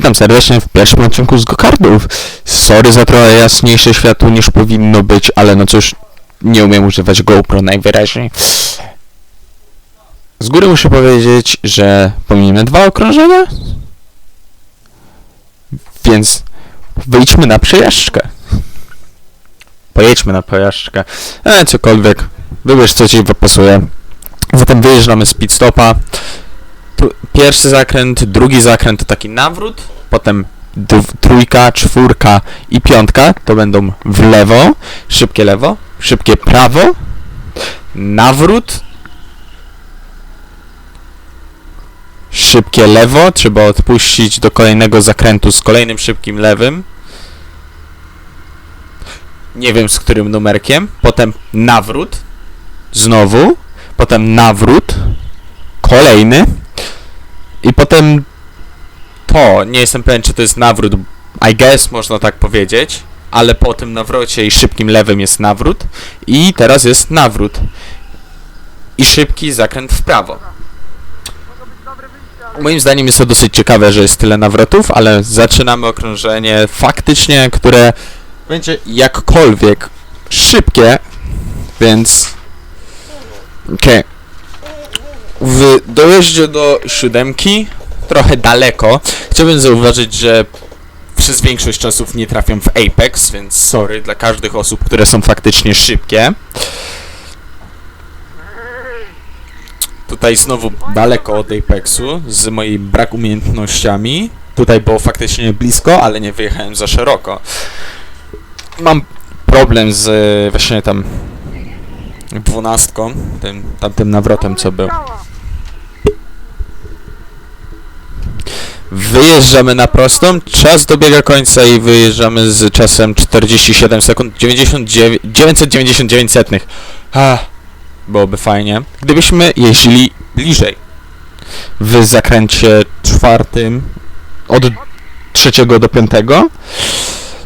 Witam serdecznie w pierwszym odcinku z Gokardów. Sorry za trochę jaśniejsze światło niż powinno być, ale no cóż, nie umiem używać GoPro najwyraźniej. Z góry muszę powiedzieć, że pominiemy dwa okrążenia, więc wyjdźmy na przejażdżkę. Pojedźmy na przejażdżkę. E, cokolwiek. Wybierz co ci pasuje. Zatem wyjeżdżamy z pit stopa. Pierwszy zakręt, drugi zakręt to taki nawrót, potem trójka, czwórka i piątka. To będą w lewo, szybkie lewo, szybkie prawo, nawrót, szybkie lewo, trzeba odpuścić do kolejnego zakrętu z kolejnym szybkim lewym. Nie wiem z którym numerkiem, potem nawrót, znowu, potem nawrót, kolejny, i potem to, nie jestem pewien czy to jest nawrót, I guess można tak powiedzieć, ale po tym nawrocie i szybkim lewym jest nawrót i teraz jest nawrót i szybki zakręt w prawo. Moim zdaniem jest to dosyć ciekawe, że jest tyle nawrotów, ale zaczynamy okrążenie faktycznie, które będzie jakkolwiek szybkie, więc okej. W dojeździe do siódemki, trochę daleko, chciałbym zauważyć, że przez większość czasów nie trafiam w Apex, więc sorry dla każdych osób, które są faktycznie szybkie. Tutaj znowu daleko od Apexu, z moimi brak umiejętnościami. Tutaj było faktycznie blisko, ale nie wyjechałem za szeroko. Mam problem z e, właśnie tam dwunastką, tym tamtym nawrotem co był. Wyjeżdżamy na prostą, czas dobiega końca i wyjeżdżamy z czasem 47 sekund 99, 999 setnych. Ah, byłoby fajnie, gdybyśmy jeździli bliżej. W zakręcie czwartym od trzeciego do piątego.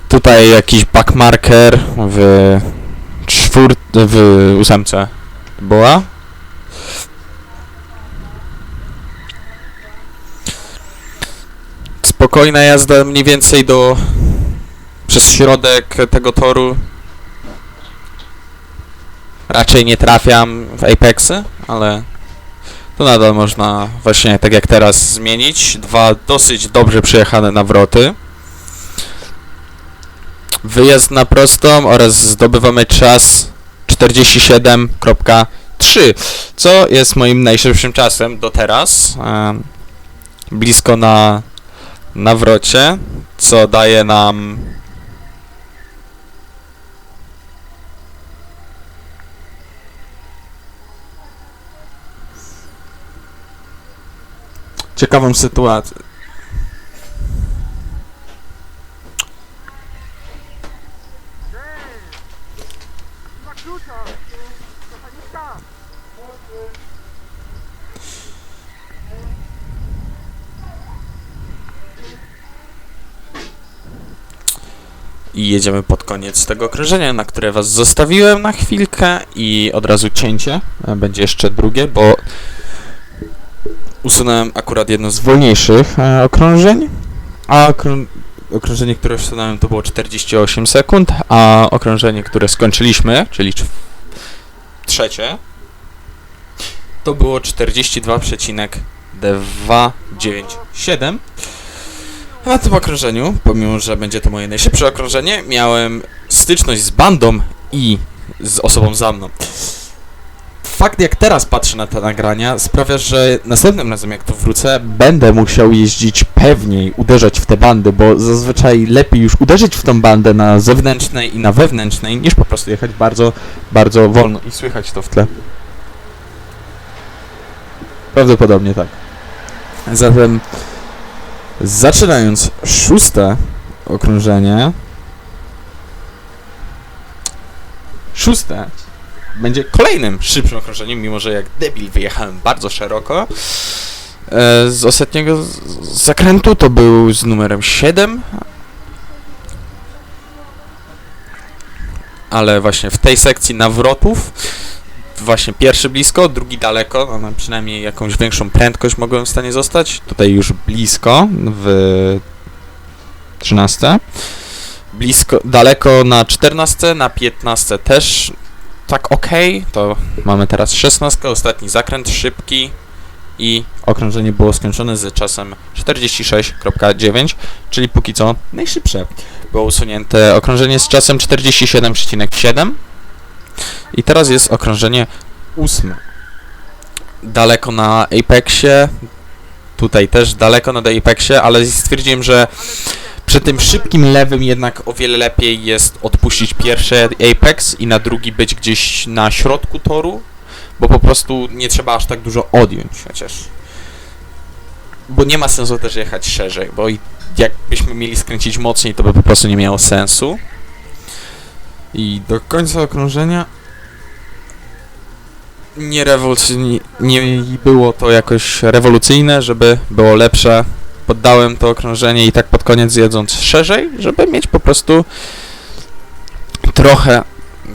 Tutaj jakiś backmarker w czwór... w ósemce była. Spokojna jazda mniej więcej do... przez środek tego toru. Raczej nie trafiam w Apexy, ale to nadal można właśnie tak jak teraz zmienić. Dwa dosyć dobrze przejechane nawroty. Wyjazd na prostą oraz zdobywamy czas 47.3, co jest moim najszybszym czasem do teraz. blisko na nawrocie, co daje nam ciekawą sytuację. I jedziemy pod koniec tego okrążenia, na które was zostawiłem na chwilkę i od razu cięcie. E, Będzie jeszcze drugie, bo usunąłem akurat jedno z wolniejszych e, okrążeń, a okrą okrążenie, które usunąłem to było 48 sekund, a okrążenie, które skończyliśmy, czyli trzecie, to było 42,297. Na tym okrążeniu, pomimo że będzie to moje najszybsze okrążenie, miałem styczność z bandą i z osobą za mną. Fakt, jak teraz patrzę na te nagrania, sprawia, że następnym razem, jak tu wrócę, będę musiał jeździć pewniej, uderzać w te bandy, bo zazwyczaj lepiej już uderzyć w tą bandę na zewnętrznej i na wewnętrznej, niż po prostu jechać bardzo, bardzo wolno i słychać to w tle. Prawdopodobnie tak. Zatem Zaczynając szóste okrążenie. Szóste będzie kolejnym szybszym okrążeniem, mimo że jak debil wyjechałem bardzo szeroko. E, z ostatniego zakrętu to był z numerem 7. Ale właśnie w tej sekcji nawrotów właśnie pierwszy blisko, drugi daleko, no, przynajmniej jakąś większą prędkość mogłem w stanie zostać. Tutaj już blisko, w 13. Blisko, daleko na 14, na 15 też tak ok. To mamy teraz 16, ostatni zakręt szybki i okrążenie było skończone z czasem 46.9, czyli póki co najszybsze. Było usunięte okrążenie z czasem 47,7 i teraz jest okrążenie ósme. Daleko na Apexie, tutaj też daleko na Apexie, ale stwierdziłem, że przy tym szybkim lewym jednak o wiele lepiej jest odpuścić pierwszy Apex i na drugi być gdzieś na środku toru, bo po prostu nie trzeba aż tak dużo odjąć, chociaż... Bo nie ma sensu też jechać szerzej, bo jakbyśmy mieli skręcić mocniej, to by po prostu nie miało sensu. I do końca okrążenia nie, nie było to jakoś rewolucyjne, żeby było lepsze. Poddałem to okrążenie i tak pod koniec jedząc szerzej, żeby mieć po prostu trochę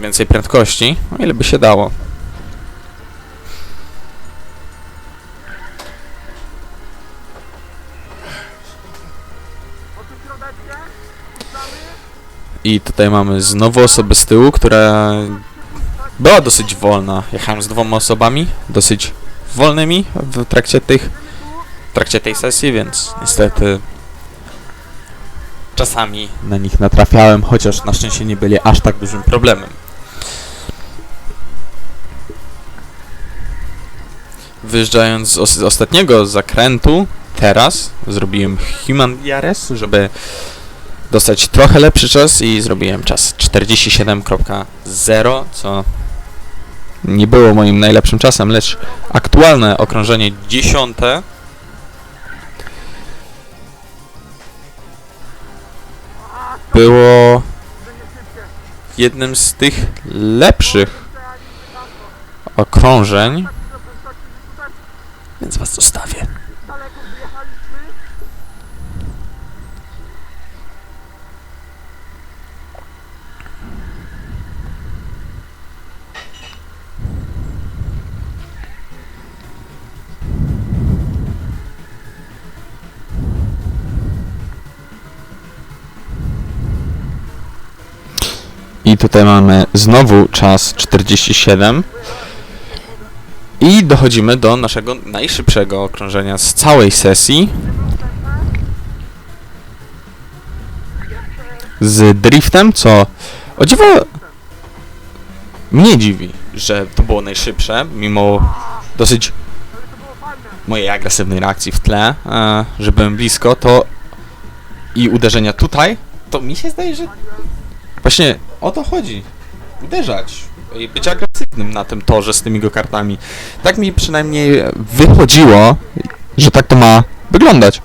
więcej prędkości, o ile by się dało. I tutaj mamy znowu osobę z tyłu, która była dosyć wolna. Jechałem z dwoma osobami, dosyć wolnymi w trakcie tych w trakcie tej sesji, więc niestety czasami na nich natrafiałem, chociaż na szczęście nie byli aż tak dużym problemem. Wyjeżdżając z os- ostatniego zakrętu, teraz zrobiłem Human DRS, żeby dostać trochę lepszy czas i zrobiłem czas 47.0, co nie było moim najlepszym czasem, lecz aktualne okrążenie dziesiąte było jednym z tych lepszych okrążeń, więc was zostawię. Tutaj mamy znowu czas 47. I dochodzimy do naszego najszybszego okrążenia z całej sesji. Z driftem, co o dziwo mnie dziwi, że to było najszybsze, mimo dosyć mojej agresywnej reakcji w tle, e, że byłem blisko, to i uderzenia tutaj, to mi się zdaje, że właśnie o to chodzi. Uderzać. I być agresywnym na tym torze z tymi go-kartami. Tak mi przynajmniej wychodziło, że tak to ma wyglądać.